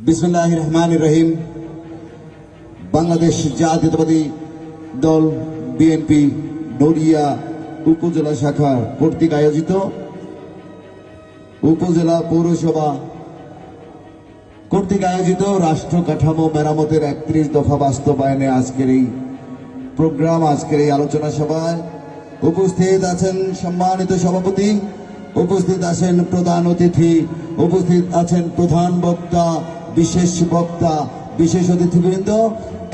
বিসমুল্লাহ রহমান রহিম বাংলাদেশ জাতীয়তাবাদী দল বিএনপি নড়িয়া উপজেলা শাখা কর্তৃক আয়োজিত উপজেলা পৌরসভা কর্তৃক আয়োজিত রাষ্ট্র কাঠামো মেরামতের একত্রিশ দফা বাস্তবায়নে আজকের এই প্রোগ্রাম, আজকের এই আলোচনা সভায় উপস্থিত আছেন সম্মানিত সভাপতি, উপস্থিত আছেন প্রধান অতিথি, উপস্থিত আছেন প্রধান বক্তা বিশেষ বক্তা, বিশেষ অতিথিবৃন্দ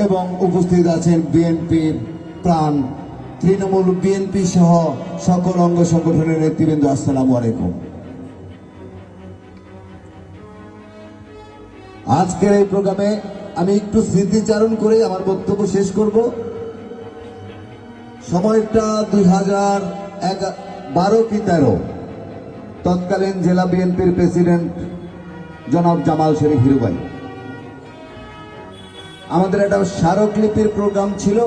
এবং উপস্থিত আছেন বিএনপির প্রাণ তৃণমূল বিএনপি সহ সকল অঙ্গ সংগঠনের নেতৃবৃন্দ। আসসালামু আলাইকুম। আজকের এই প্রোগ্রামে আমি একটু স্মৃতিচারণ করে আমার বক্তব্য শেষ করব। সময়টা দুই হাজার বারো কি তেরো। তৎকালীন জেলা বিএনপির প্রেসিডেন্ট জনাব জামাল শরীফ হিরুবাই আমাদের একটা স্মারকলিপির প্রোগ্রাম ছিল।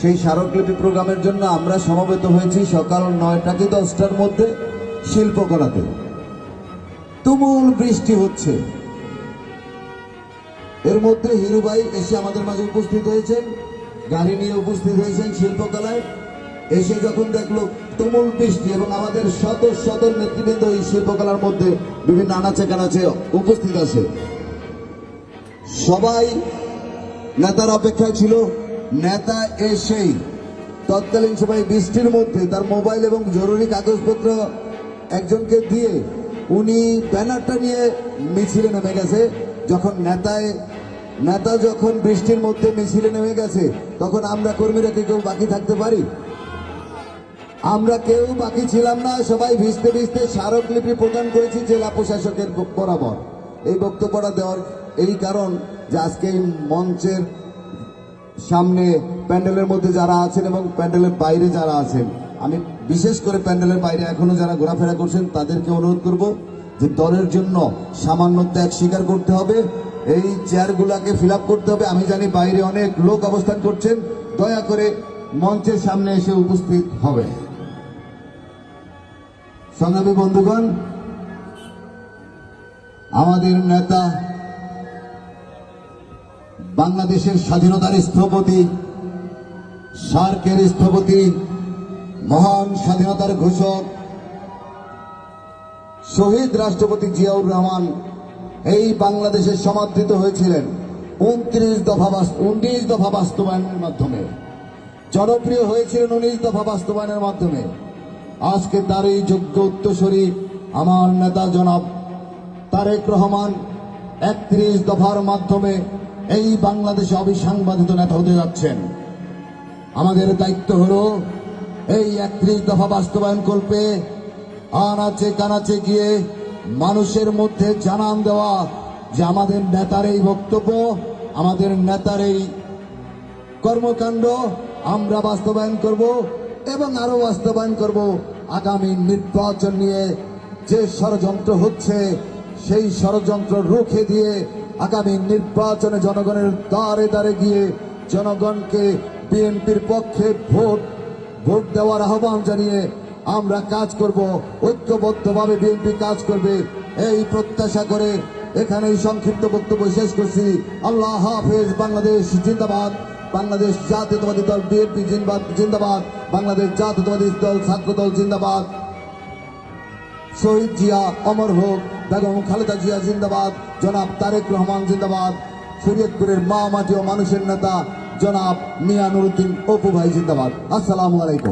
সেই স্মারকলিপি প্রোগ্রামের জন্য আমরা সমবেত হয়েছি সকাল নয়টা কি দশটার মধ্যে শিল্পকলাতে। তুমুল বৃষ্টি হচ্ছে। এর মধ্যে হিরুবাই এসে আমাদের মাঝে উপস্থিত হয়েছেন। গাড়ি নিয়ে উপস্থিত হয়েছেন শিল্পকলায়। এসে যখন দেখল তুমুল বৃষ্টি এবং আমাদের শত শত নেতৃবৃন্দ এই শিল্পকলার মধ্যে বিভিন্ন আনাচে কানাচে উপস্থিত আছে। সবাই নেতার অপেক্ষায় ছিল। নেতা এসেই তৎকালীন সবাই বৃষ্টির মধ্যে তার মোবাইল এবং জরুরি কাগজপত্র একজনকে দিয়ে উনি ব্যানারটা নিয়ে মিছিলে নেমে গেছে। যখন নেতায় নেতা যখন বৃষ্টির মধ্যে মিছিলে নেমে গেছে, তখন আমরা কর্মীরা কি কেউ বাকি থাকতে পারি? আমরা কেউ বাকি ছিলাম না, সবাই ভিজতে ভিজতে স্মারকলিপি প্রদান করেছি জেলা প্রশাসকের বরাবর। এই বক্তব্যটা দেওয়ার এই কারণ যে আজকে মঞ্চের সামনে প্যান্ডেলের মধ্যে যারা আছেন এবং প্যান্ডেলের বাইরে যারা আছেন, আমি বিশেষ করে প্যান্ডেলের বাইরে এখনও যারা ঘোরাফেরা করছেন, তাদেরকে অনুরোধ করব যে দলের জন্য সামান্য ত্যাগ স্বীকার করতে হবে। এই চেয়ারগুলোকে ফিল করতে হবে। আমি জানি বাইরে অনেক লোক অবস্থান করছেন। দয়া করে মঞ্চের সামনে এসে উপস্থিত হবে সংগ্রামী বন্ধুগণ, আমাদের নেতা বাংলাদেশের স্বাধীনতার স্থপতি, সার্কের স্থপতি, মহান স্বাধীনতার ঘোষক, শহীদ রাষ্ট্রপতি জিয়াউর রহমান এই বাংলাদেশে সমাদৃত হয়েছিলেন উনত্রিশ দফা উনিশ দফা বাস্তবায়নের মাধ্যমে। জনপ্রিয় হয়েছিলেন উনিশ দফা বাস্তবায়নের মাধ্যমে। আজকে তার এই যোগ্য উত্তরসূরি আমার নেতা জনাব তারেক রহমান একত্রিশ দফার মাধ্যমে এই বাংলাদেশে অবিসাংবাদিত নেতা হতে যাচ্ছেন। আমাদের দায়িত্ব হলো এই একত্রিশ দফা বাস্তবায়ন করবে, আনাচে কানাচে গিয়ে মানুষের মধ্যে জানান দেওয়া যে আমাদের নেতার এই বক্তব্য, আমাদের নেতার এই কর্মকাণ্ড আমরা বাস্তবায়ন করব। এবং আরও বাস্তবায়ন করব। আগামী নির্বাচন নিয়ে যে ষড়যন্ত্র হচ্ছে, সেই ষড়যন্ত্র রুখে দিয়ে আগামী নির্বাচনে জনগণের দ্বারে দ্বারে গিয়ে জনগণকে বিএনপির পক্ষে ভোট ভোট দেওয়ার আহ্বান জানিয়ে আমরা কাজ করব। ঐক্যবদ্ধভাবে বিএনপি কাজ করবে। এই প্রত্যাশা করে এখানেই সংক্ষিপ্ত বক্তব্য শেষ করছি। আল্লাহ হাফেজ, বাংলাদেশ জিন্দাবাদ। বাংলাদেশ জাতীয়তাবাদী দল বিএনপি জিন্দাবাদ বাংলাদেশ জাতীয়তাবাদী দল ছাত্র দল জিন্দাবাদ। শহীদ জিয়া, অমর হোক, বেগম খালেদা জিয়া জিন্দাবাদ। জনাব তারেক রহমান জিন্দাবাদ। শরীয়তপুরের মা মাটি ও মানুষের নেতা, জনাব মিয়া নুরুদ্দিন অপু ভাই জিন্দাবাদ। আসসালামু আলাইকুম।